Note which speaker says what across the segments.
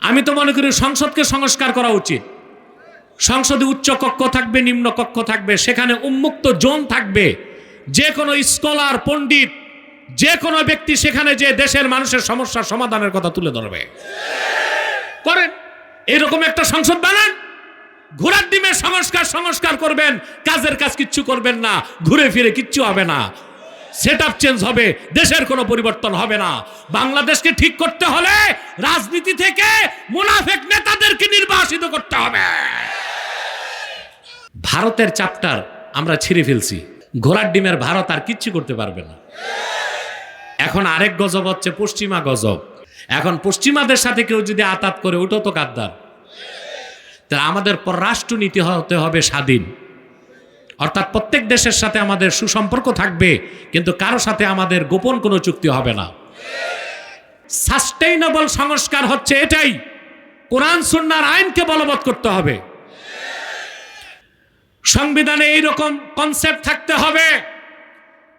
Speaker 1: আমি তো মনে করি সংসদকে সংস্কার করা উচিত। সংসদে উচ্চ কক্ষ থাকবে, নিম্ন কক্ষ থাকবে, সেখানে উন্মুক্ত জোন থাকবে। যে কোনো স্কলার, পণ্ডিত, যে কোনো ব্যক্তি সেখানে যে দেশের মানুষের সমস্যার সমাধানের কথা তুলে ধরবে। করেন। এরকম একটা সংসদ বানান। ঘোড়ার ডিমের সংস্কার সংস্কার করবেন। কাজের কাজ কিচ্ছু করবেন না। ঘুরে ফিরে কিচ্ছু হবে না। সেট আপ চেঞ্জ হবে, দেশের কোনো পরিবর্তন হবে না। বাংলাদেশকে ঠিক করতে হলে রাজনীতি থেকে মুনাফেক নেতাদেরকে নির্বাসিত করতে হবে। ভারতের চাপটার আমরা ছিঁড়ে ফেলছি। ঘোড়ার ডিমের ভারত আর কিচ্ছু করতে পারবে না। এখন আরেক গজব হচ্ছে পশ্চিমা গজব। এখন পশ্চিমাদের সাথে কেউ যদি আতাত করে ওটা তো গাদ্দার। তাহলে আমাদের পররাষ্ট্র নীতি হতে হবে স্বাধীন। অর্থাৎ প্রত্যেক দেশের সাথে আমাদের সুসম্পর্ক থাকবে, কিন্তু কারও সাথে আমাদের গোপন কোনো চুক্তি হবে না। সাস্টেইনেবল সংস্কার হচ্ছে এটাই। কোরআন, সুন্নার আইনকে বলবৎ করতে হবে। সংবিধানে এইরকম কনসেপ্ট থাকতে হবে।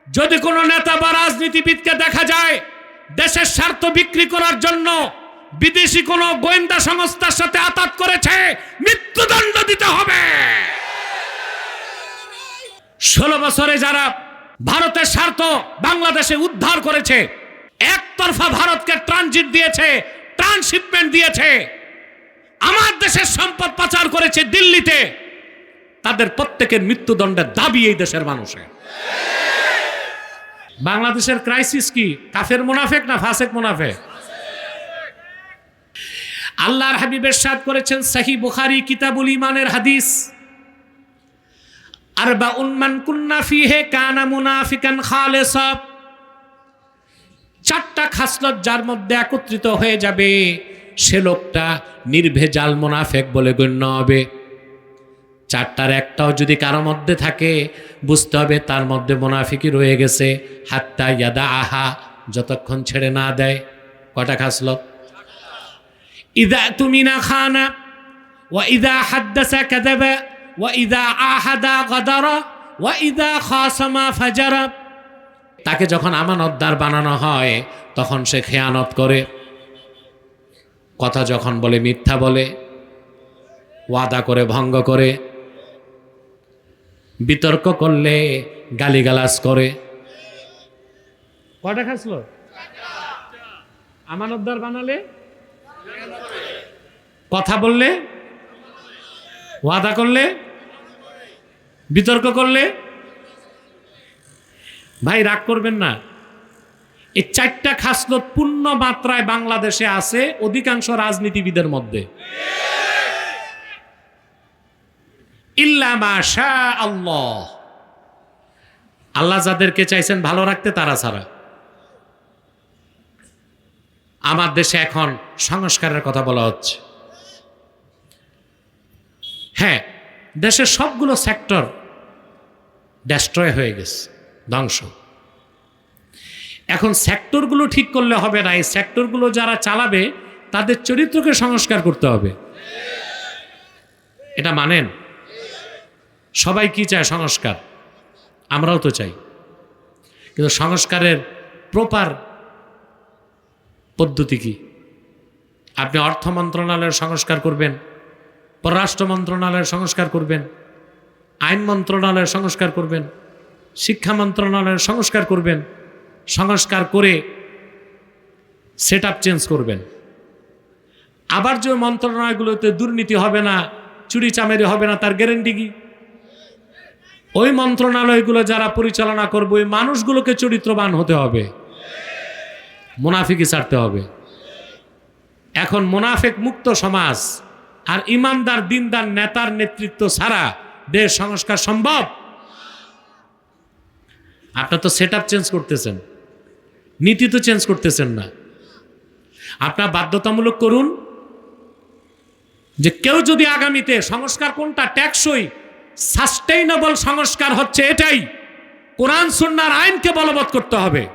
Speaker 1: যদি কোনো নেতা বা রাজনীতিবিদকে দেখা যায় দেশের স্বার্থ বিক্রি করার জন্য বিদেশি কোনো গোয়েন্দা সংস্থার সাথে আতাত করেছে, মৃত্যুদণ্ড দিতে হবে। ষোলো বছরে যারা ভারতের স্বার্থ বাংলাদেশে উদ্ধার করেছে, একতরফা ভারতকে ট্রানজিট দিয়েছে ট্রান্সশিপমেন্ট দিয়েছে, আমার দেশের সম্পদ পাচার করেছে দিল্লিতে, তাদের প্রত্যেকের মৃত্যুদণ্ডের দাবি এই দেশের মানুষের বাংলাদেশের ক্রাইসিস কি? কাফের মুনাফেক না ফাসেক মুনাফেক? আল্লাহর হাবিবের সাদ করেছেন সাহি বুখারি কিতাবুল ইমানের হাদিস। আর বা উন্মান কুন্না ফিহে কানা মুনাফিকান খালেসা। চারটা খাসলত যার মধ্যে একত্রিত হয়ে যাবে, সে লোকটা নির্ভেজাল মুনাফেক বলে গণ্য হবে। চারটার একটাও যদি কারও মধ্যে থাকে, বুঝতে হবে তার মধ্যে মোনাফিকি রয়ে গেছে। হাত্তা ইয়াদা আহা, যতক্ষণ ছেড়ে না দেয়। কটা খাসলত? ইদা তুমি না খানা ও ইদা হাদ্দাসা কাদাবা ও ইদা আহাদা গদারা ও ইদা খাসমা ফাজারা। তাকে যখন আমানতদার বানানো হয় তখন সে খেয়ানত করে। কথা যখন বলে মিথ্যা বলে ওয়াদা করে ভঙ্গ করে। বিতর্ক করলে গালিগালাজ করে। কটা খাসলো আমানতদার বানালে? কথা বললে ওয়াদা করলে? বিতর্ক করলে? ভাই, রাগ করবেন না। এই চারটা খাসলত পূর্ণ মাত্রায় বাংলাদেশে আছে অধিকাংশ রাজনীতিবিদের মধ্যে। আল্লাহ আল্লাহ যাদেরকে চাইছেন ভালো রাখতে, তারা ছাড়া। আমার দেশে এখন সংস্কারের কথা বলা হচ্ছে হ্যাঁ দেশের সবগুলো সেক্টর ডেস্ট্রয় হয়ে গেছে, ধ্বংস। এখন সেক্টরগুলো ঠিক করলে হবে না, এই সেক্টরগুলো যারা চালাবে, তাদের চরিত্রকে সংস্কার করতে হবে। এটা মানেন? সবাই কি চায় সংস্কার? আমরাও তো চাই। কিন্তু সংস্কারের প্রপার পদ্ধতি কি? আপনি অর্থ মন্ত্রণালয়ের সংস্কার করবেন। পররাষ্ট্র মন্ত্রণালয়ের সংস্কার করবেন, আইন মন্ত্রণালয়ের সংস্কার করবেন, শিক্ষা মন্ত্রণালয়ের সংস্কার করবেন, সংস্কার করে সেট চেঞ্জ করবেন। আবার যে মন্ত্রণালয়গুলোতে দুর্নীতি হবে না, চুরি চামেরি হবে না, তার গ্যারেন্টি কি? ওই মন্ত্রণালয়গুলো যারা পরিচালনা করবে, ওই মানুষগুলোকে চরিত্রবান হতে হবে। মুনাফিকি ছাড়তে হবে। এখন মুনাফেক মুক্ত সমাজ আর ইমানদার, দিনদার নেতার নেতৃত্ব ছাড়া দেশ সংস্কার সম্ভব? আপনার তো সেট চেঞ্জ করতেছেন। নীতি তো চেঞ্জ করতেছেন না। আপনার বাধ্যতামূলক করুন যে কেউ যদি আগামীতে সংস্কার কোনটা ট্যাক্সই সাস্টেইনেবল সংস্কার হচ্ছে এটাই। কোরআন, সুন্নার আইনকে বলবৎ করতে হবে।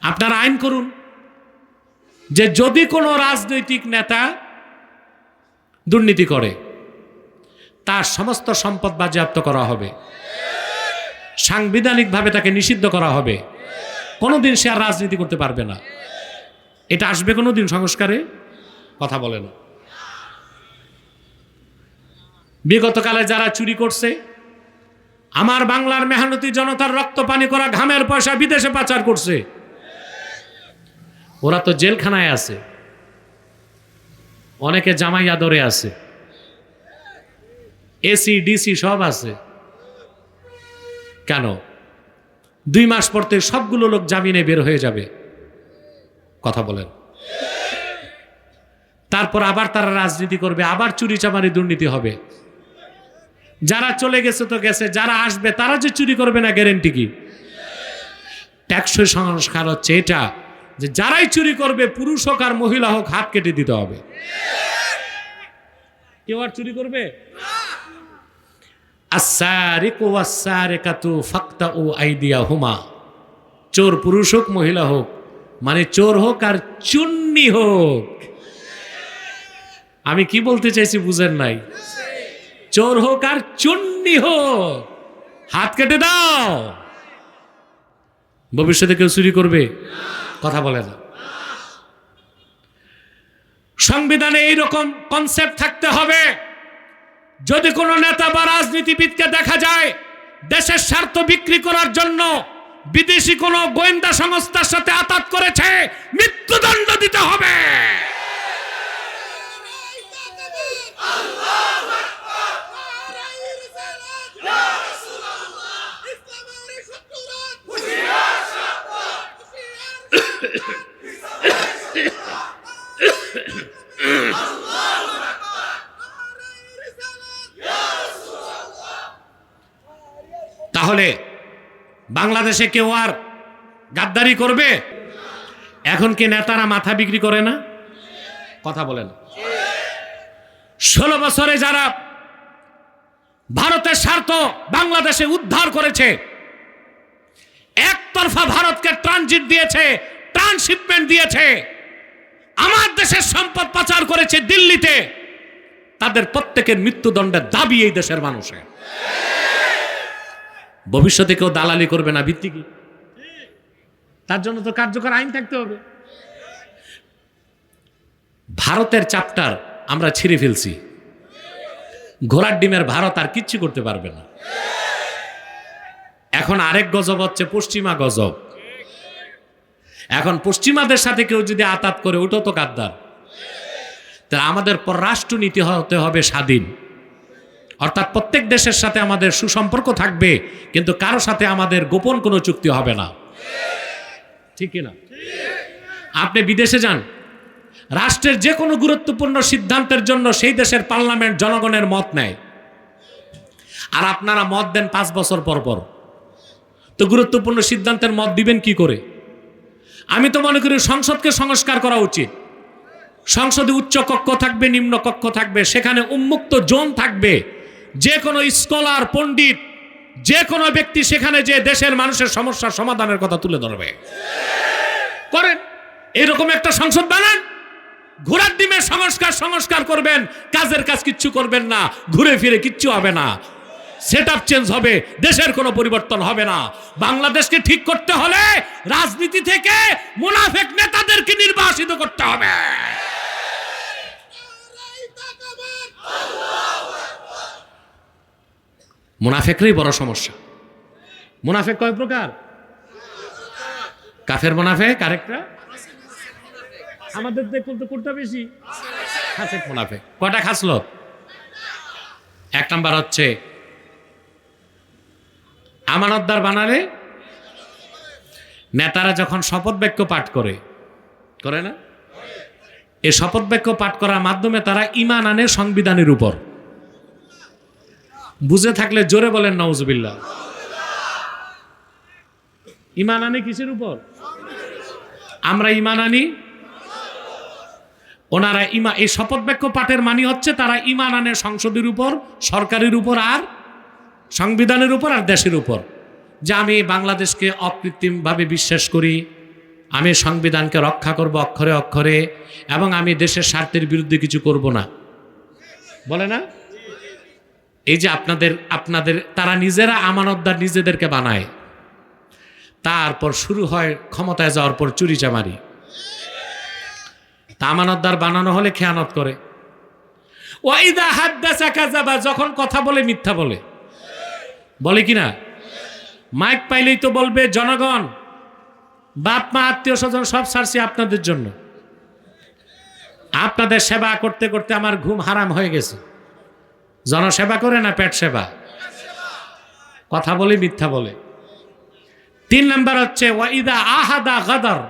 Speaker 1: আপনার আইন করুন যে যদি কোনো রাজনৈতিক নেতা দুর্নীতি করে। তার সমস্ত সম্পদ বাজেয়াপ্ত করা হবে। সাংবিধানিকভাবে তাকে নিষিদ্ধ করা হবে। কোনোদিন সে আর রাজনীতি করতে পারবে না। এটা আসবে কোনো দিন সংস্কারে? কথা বলে না। বিগতকালে যারা চুরি করছে, আমার বাংলার মেহনতি জনতার রক্ত পানি করা ঘামের পয়সা বিদেশে পাচার করছে। ওরা তো জেলখানায় আছে। অনেকে জামাই আদরে আছে। এসি ডিসি সব আছে। কেন? দুই মাস পরতে সবগুলো লোক জামিনে বের হয়ে যাবে। কথা বলেন। তারপর আবার তারা রাজনীতি করবে, আবার চুরি চামারি দুর্নীতি হবে। যারা চলে গেছে তো গেছে, যারা আসবে তারা যে চুরি করবে না গ্যারেন্টি কি? ট্যাক্সই সংস্কার হচ্ছে এটা। যে যারাই চুরি করবে, পুরুষ হোক আর মহিলা হোক, হাত কেটে দিতে হবে। কেউ আর চুরি করবে? চোর পুরুষ হোক, মহিলা হোক মানে চোর হোক আর চুন্নি হোক। আমি কি বলতে চাইছি বুঝেন নাই? চোর হোক আর চুন্নি হোক, হাত কেটে দাও। ভবিষ্যতে কেউ চুরি করবে? কথা বলে না। সংবিধানে এইরকম কনসেপ্ট থাকতে হবে। যদি কোনো নেতা বা রাজনীতিবিদকে দেখা যায় দেশের স্বার্থ বিক্রি করার জন্য বিদেশি কোনো গোয়েন্দা সংস্থার সাথে আতাত করেছে, মৃত্যুদণ্ড দিতে হবে। তাহলে বাংলাদেশে কেউ আর গাদ্দারি করবে? এখন কি নেতারা মাথা বিক্রি করে না? কথা বলেন। ষোলো বছরে যারা ভারতের স্বার্থ বাংলাদেশে উদ্ধার করেছে, একতরফা ভারতকে ট্রানজিট দিয়েছে ট্রান্সশিপমেন্ট দিয়েছে, আমার দেশের সম্পদ পাচার করেছে দিল্লিতে, তাদের প্রত্যেকের মৃত্যুদণ্ডের দাবি এই দেশের মানুষের। ভবিষ্যতে কেউ দালালি করবে না ভিত্তি কি? তার জন্য তো কার্যকর আইন থাকতে হবে। ভারতের চাপটার আমরা ছিঁড়ে ফেলছি। ঘোড়ার ডিমের ভারত আর কিচ্ছু করতে পারবে না। এখন আরেক গজব হচ্ছে পশ্চিমা গজব। এখন পশ্চিমাদের সাথে কেউ যদি আতাত করে ওটাও তো গাদ্দার। তা আমাদের পররাষ্ট্র নীতি হতে হবে স্বাধীন। অর্থাৎ প্রত্যেক দেশের সাথে আমাদের সুসম্পর্ক থাকবে, কিন্তু কারও সাথে আমাদের গোপন কোনো চুক্তি হবে না। ঠিক না আপনি বিদেশে যান। রাষ্ট্রের যে কোনো গুরুত্বপূর্ণ সিদ্ধান্তের জন্য সেই দেশের পার্লামেন্ট জনগণের মত নেয়। আর আপনারা মত দেন পাঁচ বছর পর পর। তো গুরুত্বপূর্ণ সিদ্ধান্তের মত দিবেন কি করে? আমি তো মনে করি সংসদকে সংস্কার করা উচিত। সংসদে উচ্চ কক্ষ থাকবে, নিম্ন কক্ষ থাকবে, সেখানে উন্মুক্ত জোন থাকবে। যে কোনো স্কলার, পণ্ডিত, যে কোনো ব্যক্তি সেখানে যে দেশের মানুষের সমস্যার সমাধানের কথা তুলে ধরবে। করেন। এরকম একটা সংসদ বানান। ঘোড়ার ডিমের সংস্কার সংস্কার করবেন। কাজের কাজ কিচ্ছু করবেন না। ঘুরে ফিরে কিচ্ছু হবে না। সেট চেঞ্জ হবে। দেশের কোনো পরিবর্তন হবে না। বাংলাদেশকে ঠিক করতে হলে রাজনীতি থেকে মুনাফেক নেতাদেরকে নির্বাসিত করতে হবে। মুনাফেকরাই বড় সমস্যা। মুনাফেক কয় প্রকার? কাফের মুনাফেক, আরেকটা? আমাদের দেখুন তো কোনটা বেশি? খাসেক মুনাফেক। কটা খাসলো? এক নাম্বার হচ্ছে, আমানতদার বানালে নেতারা যখন শপথ বাক্য পাঠ করে করে না? এই শপথ বাক্য পাঠ করার মাধ্যমে তারা ইমান আনে সংবিধানের উপর। বুঝে থাকলে জোরে বলেন নওজুবিল্লাহ ইমান আনে কিসের উপর? আমরা ইমান আনি? ওনারা ইমা, এই শপথ বাক্য পাঠের মানি হচ্ছে তারা ইমান আনে সংসদের উপর, সরকারের উপর আর সংবিধানের উপর আর দেশের উপর। যে আমি বাংলাদেশকে অকৃত্রিমভাবে বিশ্বাস করি, আমি সংবিধানকে রক্ষা করব অক্ষরে অক্ষরে, এবং আমি দেশের স্বার্থের বিরুদ্ধে কিছু করব না। বলে না? এই যে আপনাদের আপনাদের, তারা নিজেরা আমানতদার নিজেদেরকে বানায়। তারপর শুরু হয় ক্ষমতায় যাওয়ার পর চুরি চামারি। আমানতদার বানানো হলে খেয়ানত করে। ওয়াইদা হাদ্দাসা কাজাবা যখন কথা বলে মিথ্যা বলে। বলে কি না? মাইক পাইলেই তো বলবে, জনগণ, বাপ, মা, আত্মীয় স্বজন সব ছাড়ছি আপনাদের জন্য। আপনাদের সেবা করতে করতে আমার ঘুম হারাম হয়ে গেছে। জনসেবা করে না পেট সেবা? কথা বলে, মিথ্যা বলে? তিন নাম্বার হচ্ছে ওয়াইদা আহাদা গাদার।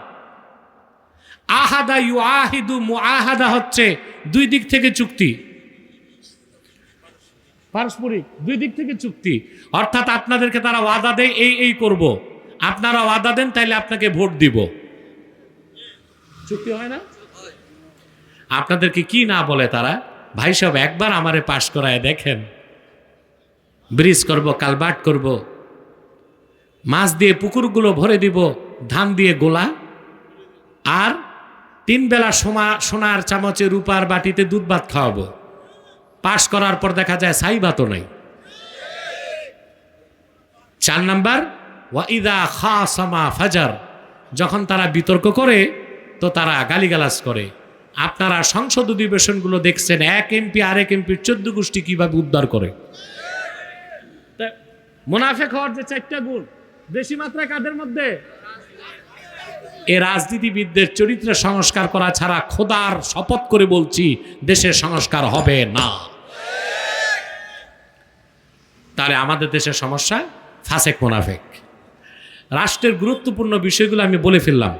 Speaker 1: আহাদা ইউ আহিদু মুআহাদা হচ্ছে দুই দিক থেকে চুক্তি। পারস্পরিক, দুই দিক থেকে চুক্তি। অর্থাৎ আপনাদেরকে তারা ওয়াদা দেয়, এই এই করব। আপনারা ওয়াদা দেন, তাইলে আপনাকে ভোট দিব। চুক্তি হয় না? আপনাদেরকে কি না বলে তারা? ভাই সব একবার আমারে পাশ করায় দেখেন। ব্রিজ করব কালবাট করব। মাছ দিয়ে পুকুরগুলো ভরে দিব, ধান দিয়ে গোলা। আর তিন বেলা সোমা, সোনার চামচে রূপার বাটিতে দুধ ভাত খাওয়াবো। পাশ করার পর দেখা যায় সাই ভাতও নাই। চার নাম্বার ওয়াইদা খাসামা ফাজার। যখন তারা বিতর্ক করে, তো তারা গালিগালাজ করে। আপনারা সংসদ অধিবেশনগুলো দেখছেন, এক এমপি আরেক এমপির চোদ্দ গোষ্ঠী কীভাবে উদ্ধার করে? মুনাফেক হওয়ার যে চারটা গুণ, বেশি মাত্রায় কাদের মধ্যে? এ রাজনীতিবিদদের চরিত্র সংস্কার করা ছাড়া খোদার শপথ করে বলছি, দেশের সংস্কার হবে না। তাহলে আমাদের দেশের সমস্যা ফাসেক মোনাফেক। রাষ্ট্রের গুরুত্বপূর্ণ বিষয়গুলো আমি বলে ফেললাম।